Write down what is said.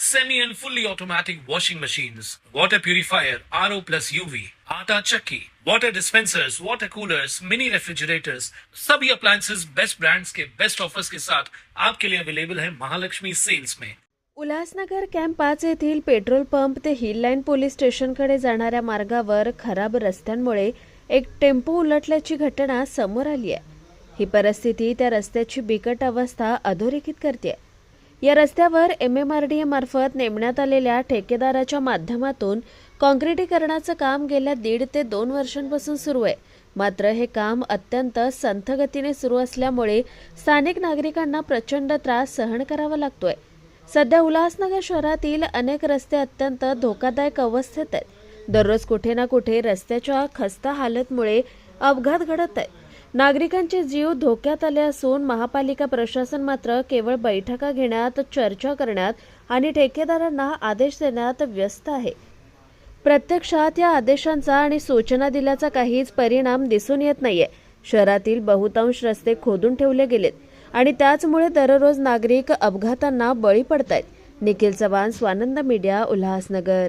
semi and fully automatic washing machines, water purifier, RO plus UV, आटा चक्की, water dispensers, water coolers, mini refrigerators, सभी appliances best brands के best offers के साथ आपके लिए अवेलेबल है महालक्ष्मी सेल्स में। उल्हासनगर कॅम्प पाच येथील पेट्रोल पंप ते हिल लाईन पोलीस स्टेशनकडे जाणाऱ्या मार्गावर खराब रस्त्यांमुळे एक टेम्पो उलटल्याची घटना समोर आली आहे. ही परिस्थिती त्या रस्त्याची बिकट अवस्था अधोरेखित करते आहे. या रस्त्यावर M M R D A मार्फत नेमण्यात आलेल्या ठेकेदाराच्या माध्यमातून काँक्रिटीकरणाचं काम गेल्या दीड ते दोन वर्षांपासून सुरू आहे. मात्र हे काम अत्यंत संथगतीने सुरू असल्यामुळे स्थानिक नागरिकांना प्रचंड त्रास सहन करावा लागतोय. सध्या उल्हासनगर शहरातील अनेक रस्ते अत्यंत धोकादायक अवस्थेत आहेत. दररोज कुठे ना कुठे रस्त्याच्या खस्ता हालतमुळे अपघात घडत आहेत. नागरिकांचे जीव धोक्यात आले असून महापालिका प्रशासन मात्र केवळ बैठका घेण्यात चर्चा करण्यात आणि ठेकेदारांना आदेश देण्यात व्यस्त आहे. प्रत्यक्षात या आदेशांचा आणि सूचना दिल्याचा काहीच परिणाम दिसून येत नाहीये. शहरातील बहुतांश रस्ते खोदून ठेवले गेलेत आणि त्याचमुळे दररोज नागरिक अपघातांना बळी पडतायत. निखिल चव्हाण स्वानंद मीडिया उल्हासनगर.